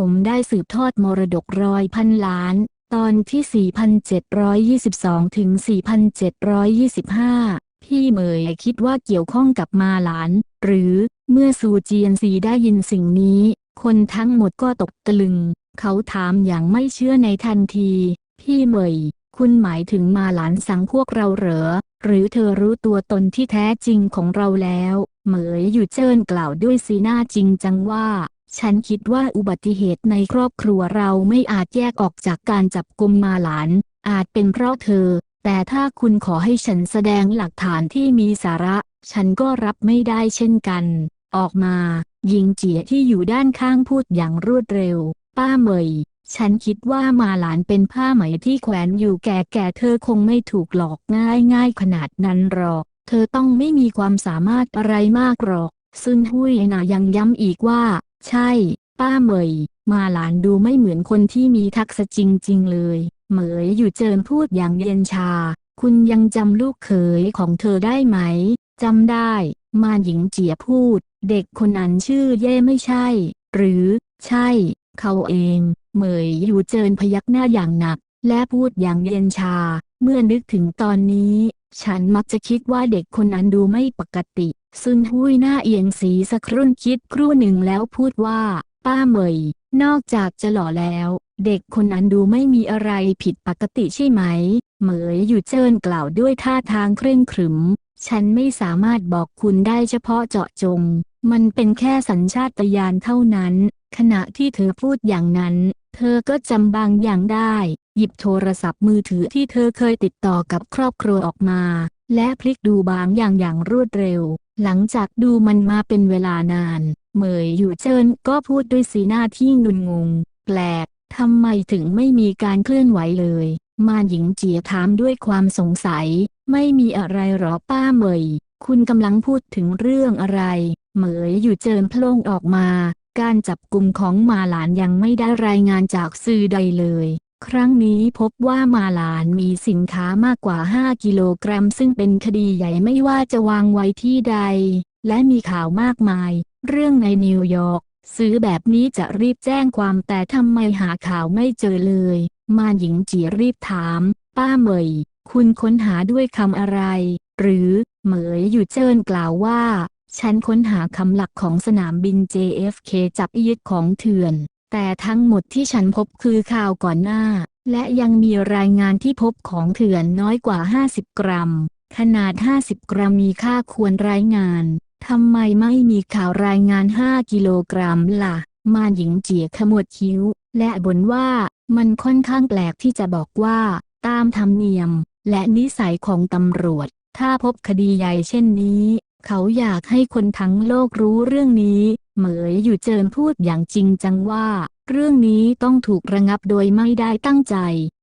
ผมได้สืบทอดมรดกร้อยพันล้าน ตอนที่ 4,722 ถึง 4,725 พี่เหมยคิดว่าเกี่ยวข้องกับมาหลาน หรือเมื่อซูเจียนซีได้ยินสิ่งนี้ คนทั้งหมดก็ตกตะลึง เขาถามอย่างไม่เชื่อในทันที พี่เหมย คุณหมายถึงมาหลานสั่งพวกเราเหรอ หรือเธอรู้ตัวตนที่แท้จริงของเราแล้ว เหมยอยู่เจินกล่าวด้วยสีหน้าจริงจังว่า ฉันคิดว่าอุบัติเหตุในครอบครัวเราไม่อาจแยกออกจากการจับกุมมาหลาน อาจเป็นเพราะเธอ แต่ถ้าคุณขอให้ฉันแสดงหลักฐานที่มีสาระ ฉันก็รับไม่ได้เช่นกัน ออกมาหญิงเจียที่อยู่ด้านข้างพูดอย่างรวดเร็ว ป้าเหมย ฉันคิดว่ามาหลานเป็นผ้าไหมที่แขวนอยู่แก่แก่เธอคงไม่ถูกหลอกง่ายง่ายขนาดนั้นหรอก เธอต้องไม่มีความสามารถอะไรมากหรอก ซึ่งหุยนายังย้ำอีกว่า ใช่ ป้าเหมย มาหลานดูไม่เหมือนคนที่มีทักษะจริง ๆ เลย เหมยอยู่เจินพูดอย่างเย็นชา คุณยังจำลูกเขยของเธอได้ไหมจำได้ มาหญิงเจียพูด เด็กคนนั้นชื่อเย่ไม่ใช่ หรือ ใช่ เขาเอง เหมยอยู่เจินพยักหน้าอย่างหนัก และพูดอย่างเย็นชา เมื่อนึกถึงตอนนี้ ฉันมักจะคิดว่าเด็กคนนั้นดูไม่ปกติ ซึ่งหุยหน้าเอียงสีสักครุ่นคิดครู่หนึ่งแล้วพูดว่า ป้าเหมย นอกจากจะหล่อแล้ว เด็กคนนั้นดูไม่มีอะไรผิดปกติใช่ไหม เหมยอยู่เจินกล่าวด้วยท่าทางเคร่งขรึม ฉันไม่สามารถบอกคุณได้เฉพาะเจาะจง มันเป็นแค่สัญชาตญาณเท่านั้น ขณะที่เธอพูดอย่างนั้น เธอก็จำบางอย่างได้ หยิบโทรศัพท์มือถือที่เธอเคยติดต่อกับครอบครัวออกมา และพลิกดูบางอย่างอย่างรวดเร็ว หลังจากดูมันมาเป็นเวลานาน เหมยอยู่เจินก็พูดด้วยสีหน้าที่งุนงง แปลกทำไมถึงไม่มีการเคลื่อนไหวเลย มารหญิงเจียถามด้วยความสงสัย ไม่มีอะไรหรอป้าเหมย คุณกำลังพูดถึงเรื่องอะไร เหมยอยู่เจินพลงออกมา การจับกลุ่มของมาหลานยังไม่ได้รายงานจากสื่อใดเลย ครั้งนี้พบว่ามาลานมีสินค้ามากกว่า 5 กิโลกรัม ซึ่งเป็นคดีใหญ่ไม่ว่าจะวางไว้ที่ใด และมีข่าวมากมาย เรื่องในนิวยอร์กซื้อแบบนี้จะรีบแจ้งความแต่ทำไมหาข่าวไม่เจอเลย มาหญิงจีรีบถาม ป้าเหมย คุณค้นหาด้วยคำอะไร หรือเหมยอยู่เจิ้นกล่าวว่า ฉันค้นหาคำหลักของสนามบิน JFK จับยึดของเถื่อน แต่ทั้งหมดที่ฉันพบคือข่าวก่อนหน้า และยังมีรายงานที่พบของเถื่อนน้อยกว่า 50 กรัม ขนาด 50 กรัมมีค่าควรรายงานทำไมไม่มีข่าวรายงาน 5 กิโลกรัมล่ะ มารหญิงเจียขมวดคิ้ว และบ่นว่ามันค่อนข้างแปลกที่จะบอกว่า ตามธรรมเนียม และนิสัยของตำรวจ ถ้าพบคดีใหญ่เช่นนี้ เขาอยากให้คนทั้งโลกรู้เรื่องนี้ เหมยอยู่เจินพูดอย่างจริงจังว่า เรื่องนี้ต้องถูกระงับโดยไม่ได้ตั้งใจ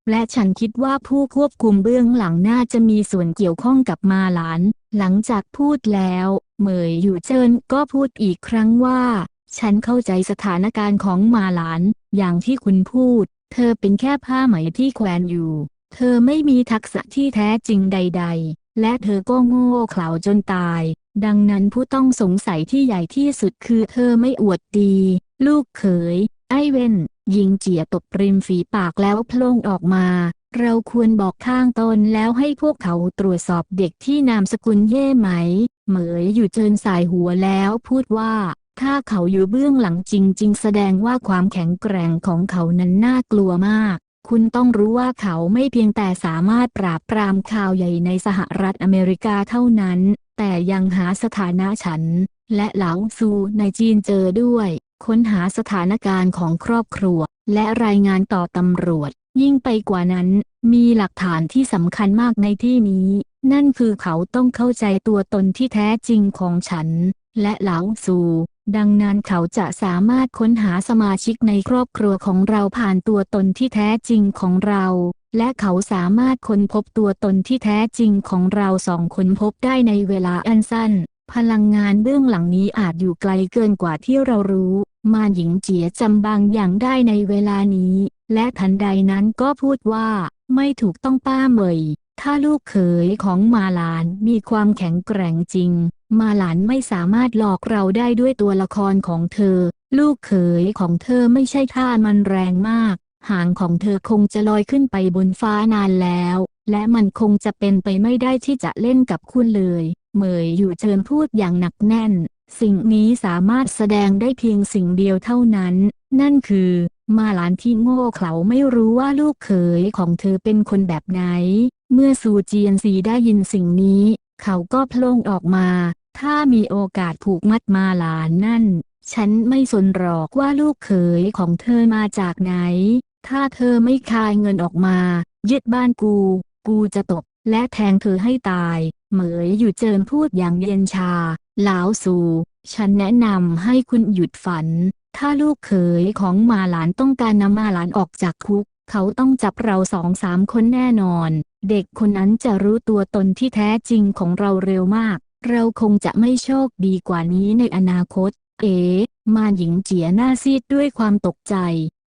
และฉันคิดว่าผู้ควบคุมเบื้องหลังน่าจะมีส่วนเกี่ยวข้องกับมาหลาน หลังจากพูดแล้ว เหมยอยู่เจินก็พูดอีกครั้งว่า ฉันเข้าใจสถานการณ์ของมาหลาน อย่างที่คุณพูด เธอเป็นแค่ผ้าไหมที่แขวนอยู่ เธอไม่มีทักษะที่แท้จริงใด ๆ และเธอก็โง่เขลาจนตาย ดังนั้นผู้ต้องสงสัยที่ใหญ่ที่สุดคือเธอไม่อวดดี ลูกเขย ไอเวนหญิงเจียตบริมฝีปากแล้วพล่งออกมา เราควรบอกข้างตนแล้วให้พวกเขาตรวจสอบเด็กที่นามสกุลเย่ไหม เหมยอยู่เจินสายหัวแล้วพูดว่า ถ้าเขาอยู่เบื้องหลังจริง ๆ แสดงว่าความแข็งแกร่งของเขานั้นน่ากลัวมากคุณต้องรู้ว่าเขาไม่เพียงแต่สามารถปราบปรามข่าวใหญ่ในสหรัฐอเมริกาเท่านั้น แต่ยังหาสถานะฉัน และเหลาซูในจีนเจอด้วย ค้นหาสถานการณ์ของครอบครัว และรายงานต่อตำรวจ ยิ่งไปกว่านั้น มีหลักฐานที่สำคัญมากในที่นี้ นั่นคือเขาต้องเข้าใจตัวตนที่แท้จริงของฉัน และเหลาซูดังนั้นเขาจะสามารถค้นหาสมาชิกในครอบครัวของเราผ่านตัวตนที่แท้จริงของเรา และเขาสามารถค้นพบตัวตนที่แท้จริงของเราสองคนพบได้ในเวลาอันสั้น พลังงานเบื้องหลังนี้อาจอยู่ไกลเกินกว่าที่เรารู้ มารหญิงเจียจำบางอย่างได้ในเวลานี้ และทันใดนั้นก็พูดว่า ไม่ถูกต้องป้าเหมย ถ้าลูกเขยของมาหลานมีความแข็งแกร่งจริง มาหลานไม่สามารถหลอกเราได้ด้วยตัวละครของเธอ ลูกเขยของเธอไม่ใช่ท่ามันแรงมาก หางของเธอคงจะลอยขึ้นไปบนฟ้านานแล้ว และมันคงจะเป็นไปไม่ได้ที่จะเล่นกับคุณเลย เหมยอยู่เชิญพูดอย่างหนักแน่น สิ่งนี้สามารถแสดงได้เพียงสิ่งเดียวเท่านั้น นั่นคือ มาหลานที่โง่เขลาไม่รู้ว่าลูกเขยของเธอเป็นคนแบบไหน เมื่อซูเจียนซีได้ยินสิ่งนี้ เขาก็พล่งออกมา ถ้ามีโอกาสผูกมัดมาหลานนั่น ฉันไม่สนหรอกว่าลูกเขยของเธอมาจากไหน ถ้าเธอไม่คายเงินออกมา ยึดบ้านกู กูจะตบและแทงเธอให้ตาย เหมยอยู่เจินพูดอย่างเย็นชา หลาวสูฉันแนะนำให้คุณหยุดฝัน ถ้าลูกเขยของมาหลานต้องการนำมาหลานออกจากคุก เขาต้องจับเราสองสามคนแน่นอน เด็กคนนั้นจะรู้ตัวตนที่แท้จริงของเราเร็วมาก เราคงจะไม่โชคดีกว่านี้ในอนาคต เอ๋มาหญิงเจียหน้าซีดด้วยความตกใจ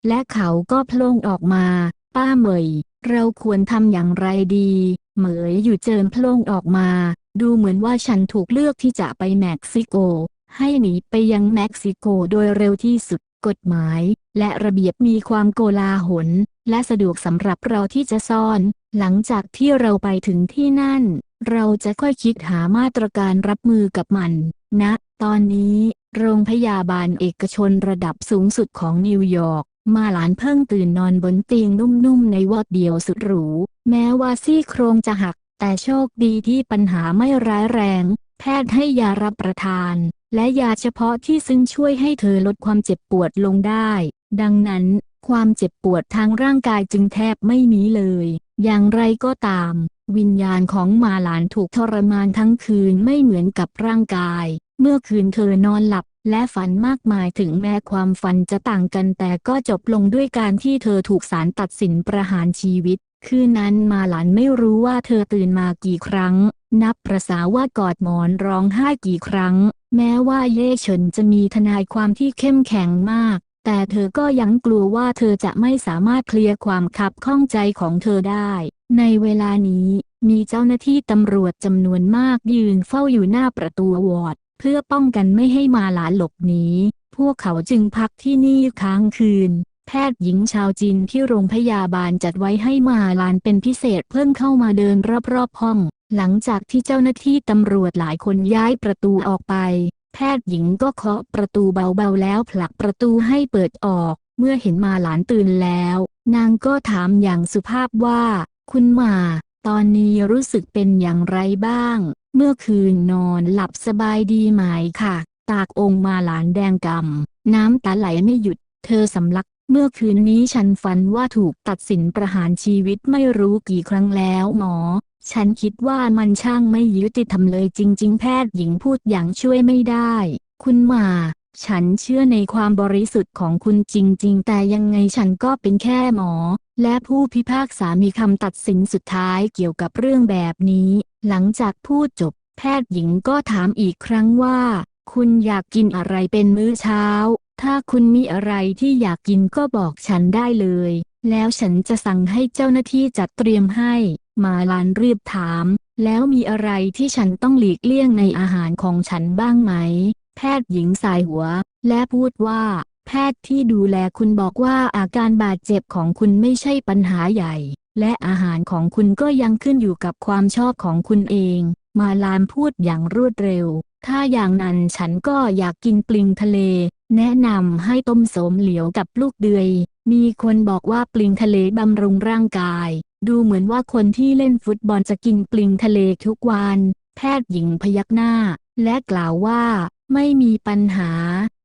และเขาก็โพล่งออกมา ป้าเหมย เราควรทำอย่างไรดี เหมยอยู่เจินโพล่งออกมา ดูเหมือนว่าฉันถูกเลือกที่จะไปเม็กซิโก ให้หนีไปยังเม็กซิโกโดยเร็วที่สุด กฎหมาย และระเบียบมีความโกลาหล และสะดวกสำหรับเราที่จะซ่อน หลังจากที่เราไปถึงที่นั่น เราจะค่อยคิดหามาตรการรับมือกับมันณตอนนี้ โรงพยาบาลเอกชนระดับสูงสุดของนิวยอร์ก มาหลานเพิ่งตื่นนอนบนเตียงนุ่มๆในวอดเดียวสุดหรู แม้ว่าซี่โครงจะหัก แต่โชคดีที่ปัญหาไม่ร้ายแรง แพทย์ให้ยารับประทาน และยาเฉพาะที่ซึ่งช่วยให้เธอลดความเจ็บปวดลงได้ ดังนั้น ความเจ็บปวดทางร่างกายจึงแทบไม่มีเลย อย่างไรก็ตาม วิญญาณของมาหลานถูกทรมานทั้งคืนไม่เหมือนกับร่างกาย เมื่อคืนเธอนอนหลับและฝันมากมายถึงแม้ความฝันจะต่างกันแต่ก็จบลงด้วยการที่เธอถูกศาลตัดสินประหารชีวิต คืนนั้นมาหลานไม่รู้ว่าเธอตื่นมากี่ครั้ง นับประสาว่ากอดหมอนร้องไห้กี่ครั้ง แม้ว่าเย่เฉินจะมีทนายความที่เข้มแข็งมาก แต่เธอก็ยังกลัวว่าเธอจะไม่สามารถเคลียร์ความขับข้องใจของเธอได้ ในเวลานี้มีเจ้าหน้าที่ตำรวจจำนวนมากยืนเฝ้าอยู่หน้าประตูวอร์ดเพื่อป้องกันไม่ให้มาหลานหลบหนีพวกเขาจึงพักที่นี่ค้างคืน แพทย์หญิงชาวจีนที่โรงพยาบาลจัดไว้ให้มาลานเป็นพิเศษเพิ่งเข้ามาเดินรอบๆห้อง หลังจากที่เจ้าหน้าที่ตำรวจหลายคนย้ายประตูออกไป แพทย์หญิงก็เคาะประตูเบาๆแล้วผลักประตูให้เปิดออก เมื่อเห็นมาหลานตื่นแล้ว นางก็ถามอย่างสุภาพว่า คุณมา ตอนนี้รู้สึกเป็นอย่างไรบ้าง เมื่อคืนนอนหลับสบายดีไหมค่ะ ตากองค์มาหลานแดงกำน้ำตาไหลไม่หยุด เธอสำลักเมื่อคืนนี้ฉันฝันว่าถูกตัดสินประหารชีวิตไม่รู้กี่ครั้งแล้วหมอ ฉันคิดว่ามันช่างไม่ยุติธรรมเลยจริง ๆ แพทย์หญิงพูดอย่างช่วยไม่ได้ คุณมา ฉันเชื่อในความบริสุทธิ์ของคุณจริง ๆ แต่ยังไงฉันก็เป็นแค่หมอ และผู้พิพากษามีคำตัดสินสุดท้ายเกี่ยวกับเรื่องแบบนี้ หลังจากพูดจบ แพทย์หญิงก็ถามอีกครั้งว่า คุณอยากกินอะไรเป็นมื้อเช้า ถ้าคุณมีอะไรที่อยากกินก็บอกฉันได้เลย แล้วฉันจะสั่งให้เจ้าหน้าที่จัดเตรียมให้ มาลานรีบถาม แล้วมีอะไรที่ฉันต้องหลีกเลี่ยงในอาหารของฉันบ้างไหม แพทย์หญิงสายหัว และพูดว่า แพทย์ที่ดูแลคุณบอกว่าอาการบาดเจ็บของคุณไม่ใช่ปัญหาใหญ่ และอาหารของคุณก็ยังขึ้นอยู่กับความชอบของคุณเอง มาลานพูดอย่างรวดเร็ว ถ้าอย่างนั้นฉันก็อยากกินปลิงทะเล แนะนำให้ต้มสมเหลียวกับลูกเดือยมีคนบอกว่าปลิงทะเลบำรุงร่างกาย ดูเหมือนว่าคนที่เล่นฟุตบอลจะกินปลิงทะเลทุกวัน แพทย์หญิงพยักหน้า และกล่าวว่า ไม่มีปัญหา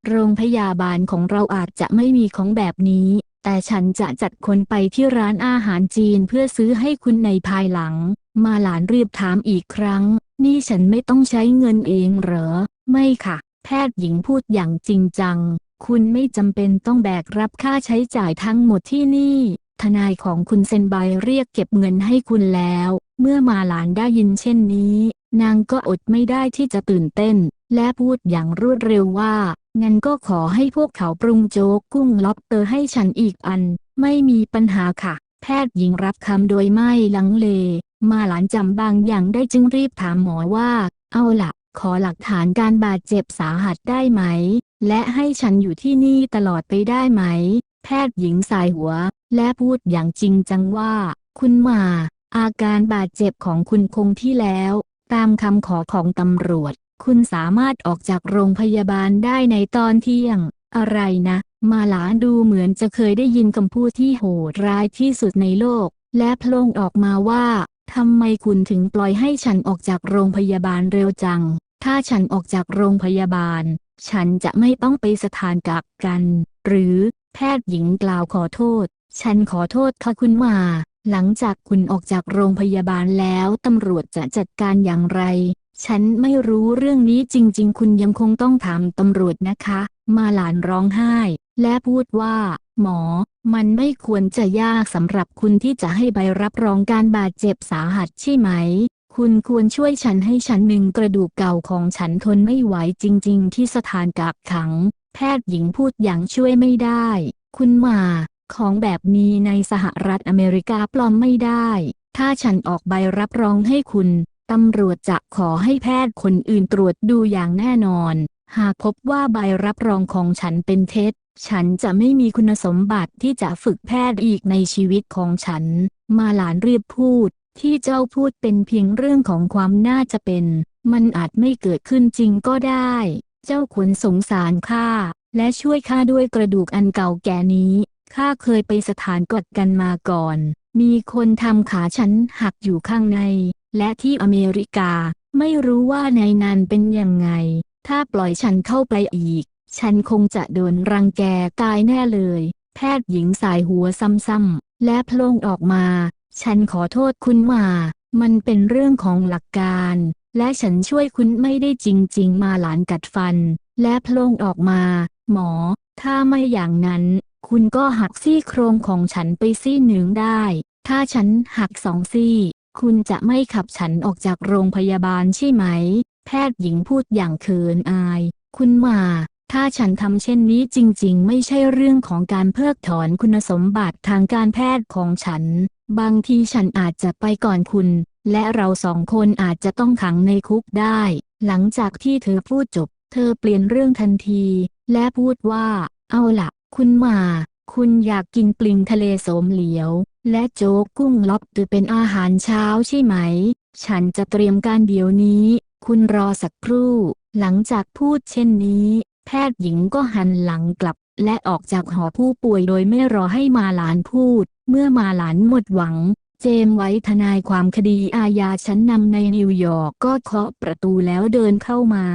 โรงพยาบาลของเราอาจจะไม่มีของแบบนี้ แต่ฉันจะจัดคนไปที่ร้านอาหารจีนเพื่อซื้อให้คุณในภายหลัง มาหลานรีบถามอีกครั้ง นี่ฉันไม่ต้องใช้เงินเองเหรอ ไม่ค่ะ แพทย์หญิงพูดอย่างจริงจัง คุณไม่จำเป็นต้องแบกรับค่าใช้จ่ายทั้งหมดที่นี่ ทนายของคุณเซนใบเรียกเก็บเงินให้คุณแล้ว เมื่อมาหลานได้ยินเช่นนี้ นางก็อดไม่ได้ที่จะตื่นเต้น และพูดอย่างรวดเร็วว่างั้นก็ขอให้พวกเขาปรุงโจ๊กกุ้งล็อบเตอร์ให้ฉันอีกอัน ไม่มีปัญหาค่ะ แพทย์หญิงรับคำโดยไม่ลังเล มาหลานจำบางอย่างได้จึงรีบถามหมอว่า เอาล่ะขอหลักฐานการบาดเจ็บสาหัสได้ไหม และให้ฉันอยู่ที่นี่ตลอดไปได้ไหม แพทย์หญิงสายหัว และพูดอย่างจริงจังว่า คุณมา อาการบาดเจ็บของคุณคงที่แล้ว ตามคำขอของตำรวจ คุณสามารถออกจากโรงพยาบาลได้ในตอนเที่ยง อะไรนะ มาหลาดูเหมือนจะเคยได้ยินคำพูดที่โหดร้ายที่สุดในโลก และพลงออกมาว่าทำไมคุณถึงปล่อยให้ฉันออกจากโรงพยาบาลเร็วจัง ถ้าฉันออกจากโรงพยาบาล ฉันจะไม่ต้องไปสถานกักกัน หรือ แพทย์หญิงกล่าวขอโทษ ฉันขอโทษค่ะคุณมาหลังจากคุณออกจากโรงพยาบาลแล้วตำรวจจะจัดการอย่างไร ฉันไม่รู้เรื่องนี้จริง ๆ คุณยังคงต้องถามตำรวจนะคะ มาหลานร้องไห้ และพูดว่า หมอ มันไม่ควรจะยากสำหรับคุณที่จะให้ใบรับรองการบาดเจ็บสาหัสใช่ไหม คุณควรช่วยฉันให้ฉันหนึ่งกระดูกเก่าของฉันทนไม่ไหวจริง ๆ ที่สถานกักขัง แพทย์หญิงพูดอย่างช่วยไม่ได้ คุณมา ของแบบนี้ในสหรัฐอเมริกาปลอมไม่ได้ ถ้าฉันออกใบรับรองให้คุณ ตำรวจจะขอให้แพทย์คนอื่นตรวจดูอย่างแน่นอน หากพบว่าใบรับรองของฉันเป็นเท็จ ฉันจะไม่มีคุณสมบัติที่จะฝึกแพทย์อีกในชีวิตของฉัน มาหลานเรียบพูด ที่เจ้าพูดเป็นเพียงเรื่องของความน่าจะเป็น มันอาจไม่เกิดขึ้นจริงก็ได้ เจ้าควรสงสารข้าและช่วยข้าด้วยกระดูกอันเก่าแก่นี้ ข้าเคยไปสถานกดกันมาก่อน มีคนทำขาฉันหักอยู่ข้างใน และที่อเมริกา ไม่รู้ว่าในนั้นเป็นยังไง ถ้าปล่อยฉันเข้าไปอีก ฉันคงจะโดนรังแกตายแน่เลย แพทย์หญิงสายหัวซ้ำๆ และพลงออกมา ฉันขอโทษคุณมา มันเป็นเรื่องของหลักการ และฉันช่วยคุณไม่ได้จริง ๆ มาหลานกัดฟัน และพลงออกมา หมอ ถ้าไม่อย่างนั้น คุณก็หักซี่โครงของฉันไปซี่หนึ่งได้ ถ้าฉันหักสองซี่ คุณจะไม่ขับฉันออกจากโรงพยาบาลใช่ไหม แพทย์หญิงพูดอย่างเขินอาย คุณมา ถ้าฉันทำเช่นนี้จริงๆ ไม่ใช่เรื่องของการเพิกถอนคุณสมบัติทางการแพทย์ของฉัน บางทีฉันอาจจะไปก่อนคุณ และเราสองคนอาจจะต้องขังในคุกได้ หลังจากที่เธอพูดจบ เธอเปลี่ยนเรื่องทันที และพูดว่า เอาล่ะ คุณมา คุณอยากกินปลิงทะเลโสมเหลียว และโจ๊กกุ้งล็อบสเตอร์เป็นอาหารเช้าใช่ไหม ฉันจะเตรียมการเดี๋ยวนี้ คุณรอสักครู่ หลังจากพูดเช่นนี้ แพทย์หญิงก็หันหลังกลับ และออกจากหอผู้ป่วยโดยไม่รอให้มาหลานพูด เมื่อมาหลานหมดหวัง เจมส์ไว้ทนายความคดีอาญาชั้นนำในนิวยอร์กก็เคาะประตูแล้วเดินเข้ามา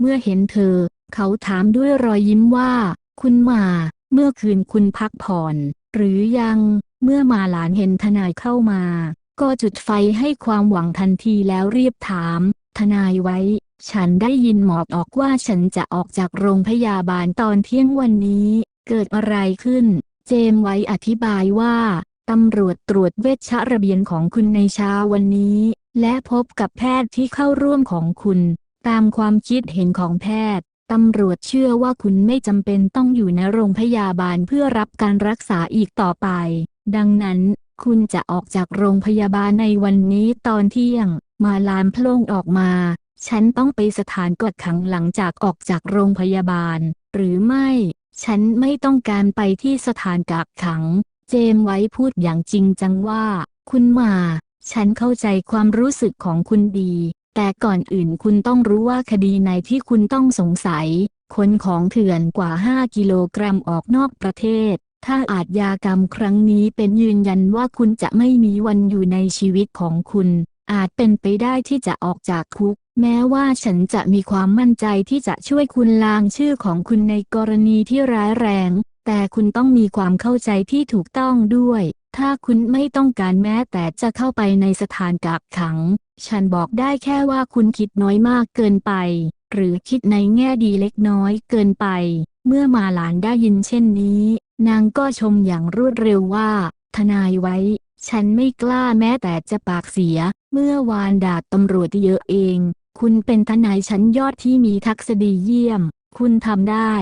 เมื่อเห็นเธอ เขาถามด้วยรอยยิ้มว่า คุณมา เมื่อคืนคุณพักผ่อน หรือยัง เมื่อมาหลานเห็นทนายเข้ามา ก็จุดไฟให้ความหวังทันทีแล้วเรียบถาม ทนายไว้ ฉันได้ยินหมอกออกว่าฉันจะออกจากโรงพยาบาลตอนเที่ยงวันนี้ เกิดอะไรขึ้น เจมส์ไว้อธิบายว่าตำรวจตรวจเวชระเบียนของคุณในเช้าวันนี้ และพบกับแพทย์ที่เข้าร่วมของคุณ ตามความคิดเห็นของแพทย์ ตำรวจเชื่อว่าคุณไม่จำเป็นต้องอยู่ในโรงพยาบาลเพื่อรับการรักษาอีกต่อไป ดังนั้น คุณจะออกจากโรงพยาบาลในวันนี้ตอนเที่ยง มาลามโพล่งออกมา ฉันต้องไปสถานกดขังหลังจากออกจากโรงพยาบาล หรือไม่ ฉันไม่ต้องการไปที่สถานกักขัง เจมส์ไว้พูดอย่างจริงจังว่า คุณมา ฉันเข้าใจความรู้สึกของคุณดี แต่ก่อนอื่นคุณต้องรู้ว่าคดีในที่คุณต้องสงสัย คนของเถื่อนกว่า 5 กิโลกรัมออกนอกประเทศ ถ้าอาจยากรรมครั้งนี้เป็นยืนยันว่าคุณจะไม่มีวันอยู่ในชีวิตของคุณ อาจเป็นไปได้ที่จะออกจากคุก แม้ว่าฉันจะมีความมั่นใจที่จะช่วยคุณล้างชื่อของคุณในกรณีที่ร้ายแรง แต่คุณต้องมีความเข้าใจที่ถูกต้องด้วย ถ้าคุณไม่ต้องการแม้แต่จะเข้าไปในสถานกักขัง ฉันบอกได้แค่ว่าคุณคิดน้อยมากเกินไป หรือคิดในแง่ดีเล็กน้อยเกินไป เมื่อมาหลานได้ยินเช่นนี้ นางก็ชมอย่างรวดเร็วว่า ทนายไว้ ฉันไม่กล้าแม้แต่จะปากเสีย เมื่อวานดาบตำรวจเยอะเอง คุณเป็นทนายชั้นยอดที่มีทักษะดีเยี่ยม คุณทำได้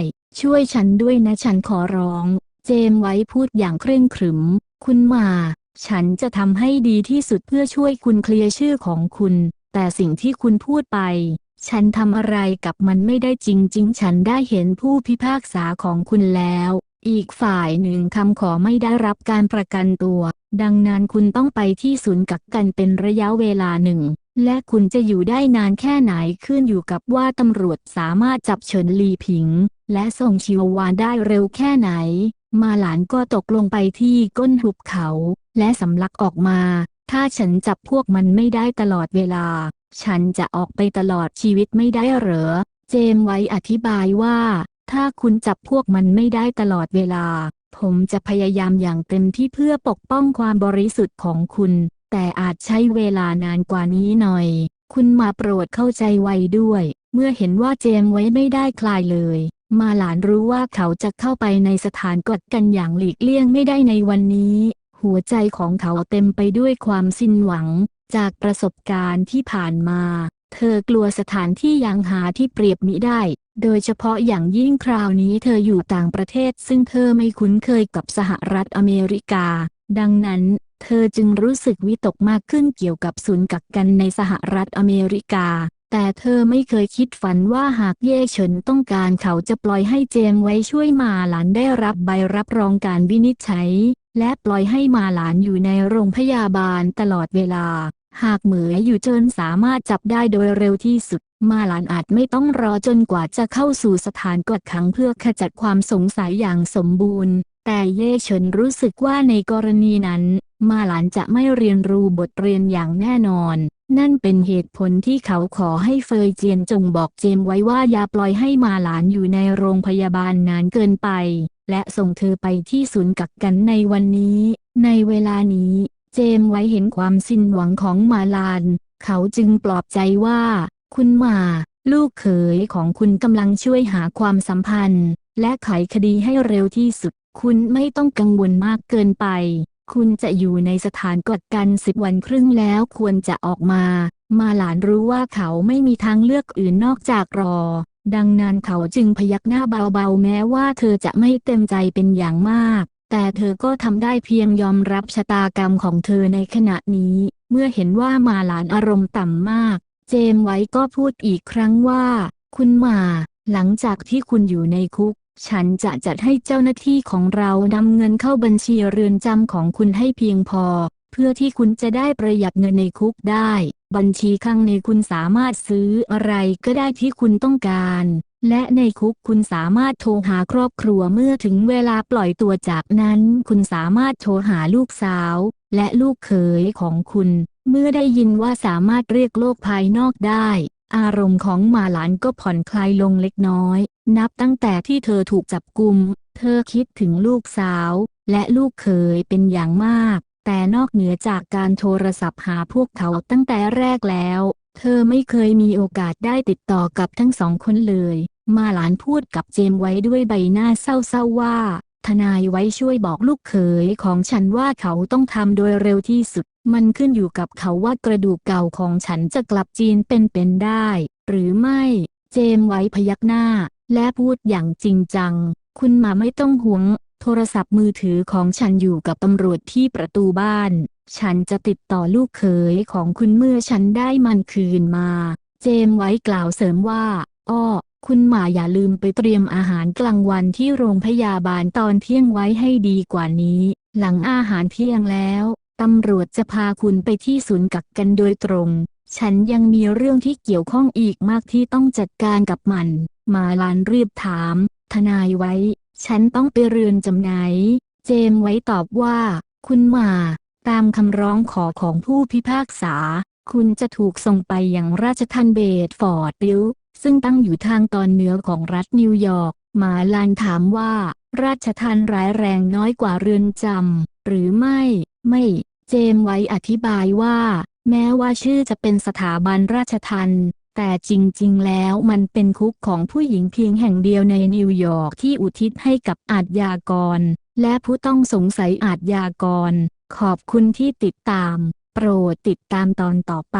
ช่วยฉันด้วยนะฉันขอร้อง เจมไว้พูดอย่างเคร่งขรึม คุณมา ฉันจะทำให้ดีที่สุดเพื่อช่วยคุณเคลียร์ชื่อของคุณ แต่สิ่งที่คุณพูดไป ฉันทำอะไรกับมันไม่ได้จริง ๆ ฉันได้เห็นผู้พิพากษาของคุณแล้ว อีกฝ่ายหนึ่งคำขอไม่ได้รับการประกันตัว ดังนั้นคุณต้องไปที่ศูนย์กักกันเป็นระยะเวลาหนึ่ง และคุณจะอยู่ได้นานแค่ไหนขึ้นอยู่กับว่าตำรวจสามารถจับเฉินลีผิง และส่งชิววานได้เร็วแค่ไหน มาหลานก็ตกลงไปที่ก้นหุบเขา และสำลักออกมา ถ้าฉันจับพวกมันไม่ได้ตลอดเวลา ฉันจะออกไปตลอดชีวิตไม่ได้เหรอ เจมส์ไว้อธิบายว่า ถ้าคุณจับพวกมันไม่ได้ตลอดเวลา ผมจะพยายามอย่างเต็มที่เพื่อปกป้องความบริสุทธิ์ของคุณ แต่อาจใช้เวลานานกว่านี้หน่อย คุณมาโปรดเข้าใจไว้ด้วย เมื่อเห็นว่าเจมส์ไว้ไม่ได้คลายเลย มาหลานรู้ว่าเขาจะเข้าไปในสถานกดกันอย่างหลีกเลี่ยงไม่ได้ในวันนี้ หัวใจของเขาเต็มไปด้วยความสิ้นหวัง จากประสบการณ์ที่ผ่านมา เธอกลัวสถานที่ยังหาที่เปรียบมิได้ โดยเฉพาะอย่างยิ่งคราวนี้เธออยู่ต่างประเทศ ซึ่งเธอไม่คุ้นเคยกับสหรัฐอเมริกา ดังนั้น เธอจึงรู้สึกวิตกมากขึ้นเกี่ยวกับศูนย์กักกันในสหรัฐอเมริกา แต่เธอไม่เคยคิดฝันว่าหากเย่เฉินต้องการเขาจะปล่อยให้เจมส์ไว้ช่วยมาหลานได้รับใบรับรองการวินิจฉัย และปล่อยให้มาหลานอยู่ในโรงพยาบาลตลอดเวลา หากเหมยอยู่เจินสามารถจับได้โดยเร็วที่สุด มาหลานอาจไม่ต้องรอจนกว่าจะเข้าสู่สถานกดขังเพื่อขจัดความสงสัยอย่างสมบูรณ์ แต่เย่เฉินรู้สึกว่าในกรณีนั้น มาหลานจะไม่เรียนรู้บทเรียนอย่างแน่นอน นั่นเป็นเหตุผลที่เขาขอให้เฟยเจียนจงบอกเจมไว้ว่าอย่าปล่อยให้มาหลานอยู่ในโรงพยาบาลนานเกินไป และส่งเธอไปที่ศูนย์กักกันในวันนี้ ในเวลานี้ เจมไว้เห็นความสิ้นหวังของมาลาน เขาจึงปลอบใจว่า คุณมา ลูกเขยของคุณกำลังช่วยหาความสัมพันธ์ และไขคดีให้เร็วที่สุด คุณไม่ต้องกังวลมากเกินไป คุณจะอยู่ในสถานกดกันสิบวันครึ่งแล้วควรจะออกมา มาหลานรู้ว่าเขาไม่มีทางเลือกอื่นนอกจากรอ ดังนั้นเขาจึงพยักหน้าเบาๆแม้ว่าเธอจะไม่เต็มใจเป็นอย่างมาก แต่เธอก็ทำได้เพียงยอมรับชะตากรรมของเธอในขณะนี้ เมื่อเห็นว่ามาหลานอารมณ์ต่ำมาก เจมส์ไว้ก็พูดอีกครั้งว่า คุณมา หลังจากที่คุณอยู่ในคุก ฉันจะจัดให้เจ้าหน้าที่ของเรานำเงินเข้าบัญชีเรือนจำของคุณให้เพียงพอ เพื่อที่คุณจะได้ประหยัดเงินในคุกได้ บัญชีข้างในคุณสามารถซื้ออะไรก็ได้ที่คุณต้องการ และในคุกคุณสามารถโทรหาครอบครัวเมื่อถึงเวลาปล่อยตัวจากนั้น คุณสามารถโทรหาลูกสาว และลูกเขยของคุณ เมื่อได้ยินว่าสามารถเรียกโลกภายนอกได้ อารมณ์ของมาหลานก็ผ่อนคลายลงเล็กน้อย นับตั้งแต่ที่เธอถูกจับกุม เธอคิดถึงลูกสาว และลูกเขยเป็นอย่างมาก แต่นอกเหนือจากการโทรศัพท์หาพวกเขาตั้งแต่แรกแล้ว เธอไม่เคยมีโอกาสได้ติดต่อกับทั้งสองคนเลย มาหลานพูดกับเจมส์ไว้ด้วยใบหน้าเศร้าๆว่า ทนายไว้ช่วยบอกลูกเขยของฉันว่าเขาต้องทำโดยเร็วที่สุด มันขึ้นอยู่กับเขาว่ากระดูกเก่าของฉันจะกลับจีนเป็นๆได้ หรือไม่ เจมส์ไว้พยักหน้า และพูดอย่างจริงจัง คุณมาไม่ต้องห่วง โทรศัพท์มือถือของฉันอยู่กับตำรวจที่ประตูบ้าน ฉันจะติดต่อลูกเขยของคุณเมื่อฉันได้มันคืนมา เจมส์ไว้กล่าวเสริมว่า อ้อ คุณหมาอย่าลืมไปเตรียมอาหารกลางวันที่โรงพยาบาลตอนเที่ยงไว้ให้ดีกว่านี้ หลังอาหารเที่ยงแล้ว ตำรวจจะพาคุณไปที่ศูนย์กักกันโดยตรง ฉันยังมีเรื่องที่เกี่ยวข้องอีกมากที่ต้องจัดการกับมัน มาลานรีบถาม ทนายไว้ ฉันต้องไปเรือนจำไหน เจมไว้ตอบว่า คุณมา ตามคำร้องขอของผู้พิพากษา คุณจะถูกส่งไปยังราชทันเบดฟอร์ดบิลซึ่งตั้งอยู่ทางตอนเหนือของรัฐนิวยอร์ก มาลานถามว่า ราชทันร้ายแรงน้อยกว่าเรือนจำหรือไม่ ไม่ เจมไว้อธิบายว่า แม้ว่าชื่อจะเป็นสถาบันราชทันแต่จริงๆ แล้วมันเป็นคุกของผู้หญิงเพียงแห่งเดียวในนิวยอร์กที่อุทิศให้กับอาชญากร และผู้ต้องสงสัยอาชญากร ขอบคุณที่ติดตาม โปรดติดตามตอนต่อไป